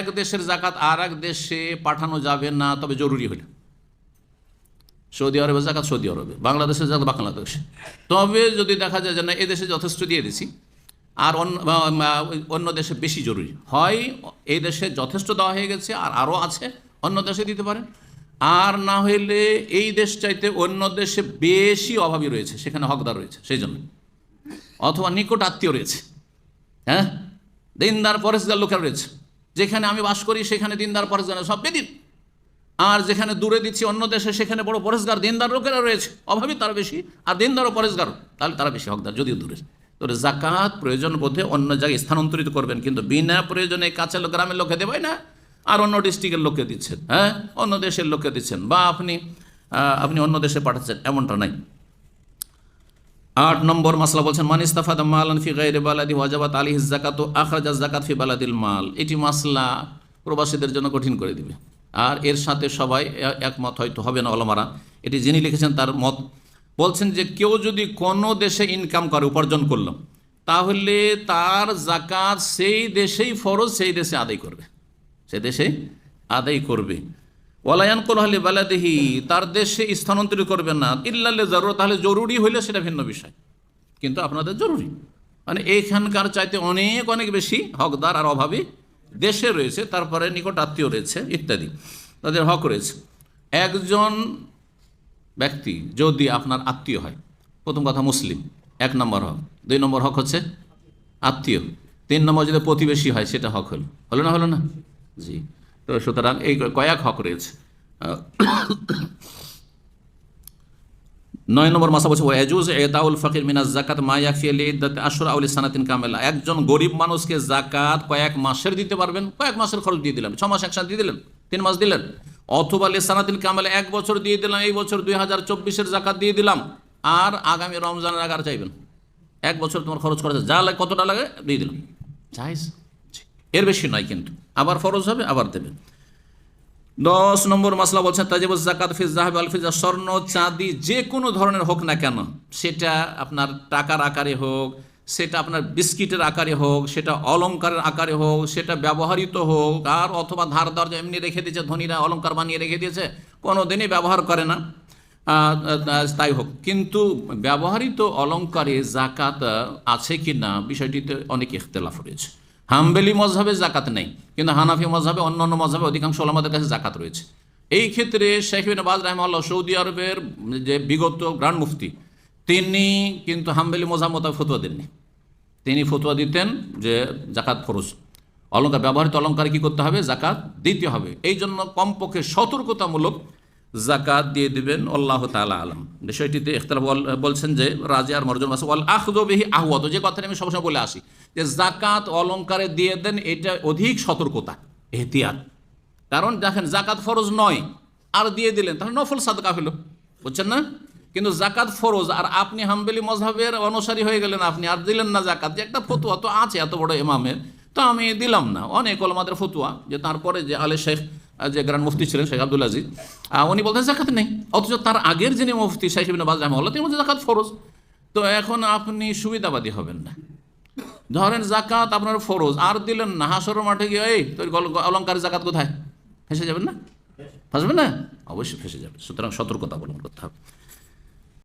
এক দেশের জাকাত আর এক দেশে পাঠানো যাবে না, তবে জরুরি হলে সৌদি আরবে জাকাত সৌদি আরবে, বাংলাদেশের জাকাত বাংলাদেশে। তবে যদি দেখা যায় যে না এদেশে যথেষ্ট দিয়ে দিছি, আর অন্য দেশে বেশি জরুরি। হয় এই দেশে যথেষ্ট দেওয়া হয়ে গেছে, আর আরও আছে, অন্য দেশে দিতে পারেন আর না হইলে এই দেশ চাইতে অন্য দেশে বেশি অভাবী রয়েছে, সেখানে হকদার রয়েছে, সেই জন্য। অথবা নিকট আত্মীয় রয়েছে হ্যাঁ? দিনদার, পরেশগার লোকের রয়েছে। যেখানে আমি বাস করি, সেখানে দিনদার পরেশগার সব বেদিন আর যেখানে দূরে দিচ্ছি অন্য দেশে, সেখানে বড় পরেশগার, দিনদার লোকেরা রয়েছে। অভাবী তারা বেশি, আর দিনদার ও পরেশগার, তাহলে তারা বেশি হকদার, যদিও দূরে। তো জাকাত প্রয়োজন বোধে অন্য জায়গায় স্থানান্তরিত করবেন, কিন্তু বিনা প্রয়োজনে কাছে গ্রামের লোকে দেবেন না। আর অন্য ডিস্ট্রিক্টের লোককে দিচ্ছেন হ্যাঁ? অন্য দেশের লোককে দিচ্ছেন। বা আপনি আপনি অন্য দেশে পাঠাচ্ছেন, এমনটা নাই। আট নম্বর মাসলা বলছেন, মান ইস্তাফাদ মালান ফি গাইরে বালাদি ওয়াজাবাত আলিহি জাকাত আখরাজা জাকাত ফি বালাদিল মাল। এটি মাসলা প্রবাসীদের জন্য কঠিন করে দিবে। আর এর সাথে সবাই একমত হয়তো হবে না অলমারা এটি যিনি লিখেছেন তার মত। বলছেন যে, কেউ যদি কোনো দেশে ইনকাম করে, উপার্জন করল, তাহলে তার জাকাত সেই দেশেই ফরজ, সেই দেশে আদায় করবে। সে দেশে আদায় করবে। ওয়ালায়ান কোল বালাদেহি, তার দেশে স্থানান্তরিত করবে না। ইল্লাল্লে জরুর, তাহলে জরুরি হইলে সেটা ভিন্ন বিষয়। কিন্তু আপনাদের জরুরি। মানে এইখানকার চাইতে অনেক অনেক বেশি হকদার আর অভাবী দেশে রয়েছে, তারপরে নিকট আত্মীয় রয়েছে, ইত্যাদি। তাদের হক রয়েছে। একজন ব্যক্তি যদি আপনার আত্মীয় হয়, প্রথম কথা মুসলিম, এক নম্বর হক। দুই নম্বর হক হচ্ছে আত্মীয়। তিন নম্বর যদি প্রতিবেশী হয়, সেটা হক হলো। হলো না হলো না? জি। তো সুতরাং এই কয়েক হক রয়েছে। নয় নম্বর মাসা বলছে ওয়াজুজ এদাউল ফকির মিনাজ জাকাত মা ইয়াকফি আলি ইদ্দাতে আশরা সানাতিন কামেলা। একজন গরিব মানুষকে জাকাত কয়েক মাসের দিতে পারবেন, কয়েক মাসের খরচ দিয়ে দিলেন, ছ মাস একসাথে দিয়ে দিলেন, তিন মাস দিলেন। অথবা লে সানাতিন কামেলা, এক বছর দিয়ে দিলাম, এই বছর দুই হাজার চব্বিশের জাকাত দিয়ে দিলাম। আর আগামী রমজানের আগে আর চাইবেন। এক বছর তোমার খরচ করা যায়, যা লাগে, কতটা লাগে, দিয়ে দিলাম। চাইজ এর বেশি নয় কিন্তু। আবার ফরজ হবে, আবার দেবে দশ নম্বর মশলা বলছেন, তাজিব জাকাত ফিজ জাহাব আল ফিজা, স্বর্ণ, চাঁদি, যে কোনো ধরনের হোক না কেন, সেটা আপনার টাকার আকারে হোক, সেটা আপনার বিস্কিটের আকারে হোক, সেটা অলঙ্কারের আকারে হোক, সেটা ব্যবহৃত হোক, আর অথবা ধার দর এমনি রেখে দিয়েছে, ধনীরা অলঙ্কার বানিয়ে রেখে দিয়েছে কোনো দিনই ব্যবহার করে না। তাই হোক। কিন্তু ব্যবহৃত অলঙ্কারে জাকাত আছে কি না বিষয়টিতে অনেক ইখতলাফ রয়েছে। হাম্বেলি মজহাবে জাকাত নেই, কিন্তু হানাফি মজহাবে অন্য অন্য মজহাবে অধিকাংশ আমাদের কাছে জাকাত রয়েছে। এই ক্ষেত্রে শেখ বিন বাজ রহমাল্লাহ সৌদি আরবের যে বিগত গ্রান্ড মুফতি, তিনি কিন্তু হাম্বেলি মজাহ মোতাবেক ফতুয়া দেননি। তিনি ফতুয়া দিতেন যে জাকাত ফরজ। অলঙ্কার ব্যবহৃত অলঙ্কার কি করতে হবে? জাকাত দিতে হবে। এই জন্য কমপক্ষে সতর্কতামূলক জাকাত দিয়ে দিবেন, আল্লাহ তালা আলম। বিষয়টিতে ইখতার বলছেন যে, রাজে আর মর্জন মাসে ওয়াল আখদবিহি আহওয়াত। যে কথাটা আমি সবসময় বলে আসি, যে জাকাত অলঙ্কারে দিয়ে দেন, এটা অধিক সতর্কতা, এহতিয়াত। কারণ দেখেন, জাকাত ফরজ নয়, আর দিয়ে দিলেন, তাহলে নফল সাদকা হলো, বুঝছেন না? কিন্তু জাকাত ফরজ, আর আপনি হাম্বেলি মজহাবের অনুসারী হয়ে গেলেন আপনি, আর দিলেন না জাকাত, যে একটা ফতুয়া তো আছে, এত বড় ইমামের, তো আমি দিলাম না। অনেক ওলামাদের ফতুয়া, যে তারপরে যে আলে শেখ যে গ্রান্ড মুফতি ছিলেন শেখ আব্দুল আজিজ উনি বলতেন জাকাত নেই। অথচ তার আগের যিনি মুফতি ইবিন বাজ রহমা তিনি বলছেন জাকাত ফরজ। তো এখন আপনি সুবিধাবাদী হবেন না। ধরেন জাকাত আপনার ফরজ আর দিলেন না। হাসর মাঠে গিয়ে এই তোর অলঙ্কারের অলংকারের জাকাত কোথায়? ফেসে যাবেন না? ফাঁসবেন না? অবশ্যই ফেসে যাবে সুতরাং সতর্কতা অবলম্বন করতে হবে।